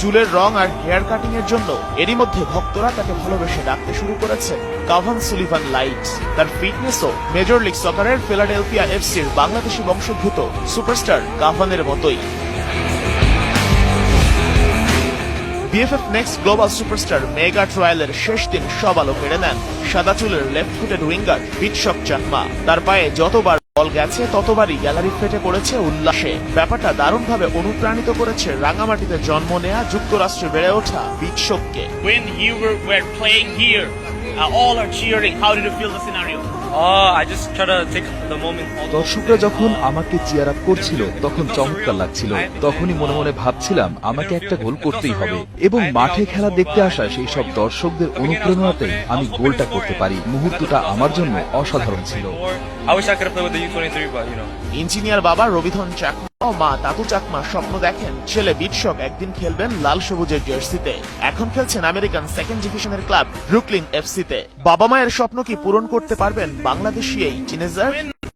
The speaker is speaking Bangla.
চুলের রং আর হেয়ার কাটিং এর জন্য এরই মধ্যে ভক্তরা তাকে ভালোবেসে ডাকতে শুরু করেছে কাভান সুলিভান লাইটস। তার ফিটনেসও মেজর লিগ সকারের ফিলাডেলফিয়া এফসির বাংলাদেশি বংশোদ্ভূত সুপারস্টার কাভানের মতোই। BFF next global superstar mega ট্রায়ালের শেষ দিন সব আলো কেড়ে নেন। সাদা চুলের লেফট ফুটেড উইঙ্গার বিটশপ চাকমা। তার পায়ে যতবার বল গেছে ততবারই গ্যালারি ফেটে পড়েছে উল্লাসে ব্যাপারটা দারুণভাবে অনুপ্রাণিত করেছে রাঙামাটিতে জন্ম নেয়া যুক্তরাষ্ট্রে বেড়ে ওঠা বিটশপকে when you were, were playing here, uh, all are cheering. How did you feel the scenario? Oh, I just try to take the moment. দর্শকরা যখন আমাকে চিয়ার আপ করছিল তখন চমৎকার লাগছিল তখনই মনে মনে ভাবছিলাম আমাকে একটা গোল করতেই হবে এবং মাঠে খেলা দেখতে আসা সেই সব দর্শকদের অনুপ্রেরণাতে আমি গোলটা করতে পারি মুহূর্তটা আমার জন্য অসাধারণ ছিল I wish I could have played with the U23, but you know. Engineer বাবা রবিধন চাকমা ও মা তাতু চাকমা স্বপ্ন দেখেন ছেলে বিটশক একদিন খেলবেন লাল সবুজের জার্সিতে। এখন খেলছেন আমেরিকান সেকেন্ড ডিভিশনের ক্লাব ব্রুকলিন এফসিতে বাবা মায়ের স্বপ্ন কি পূরণ করতে পারবেন বাংলাদেশি এই টিনেজার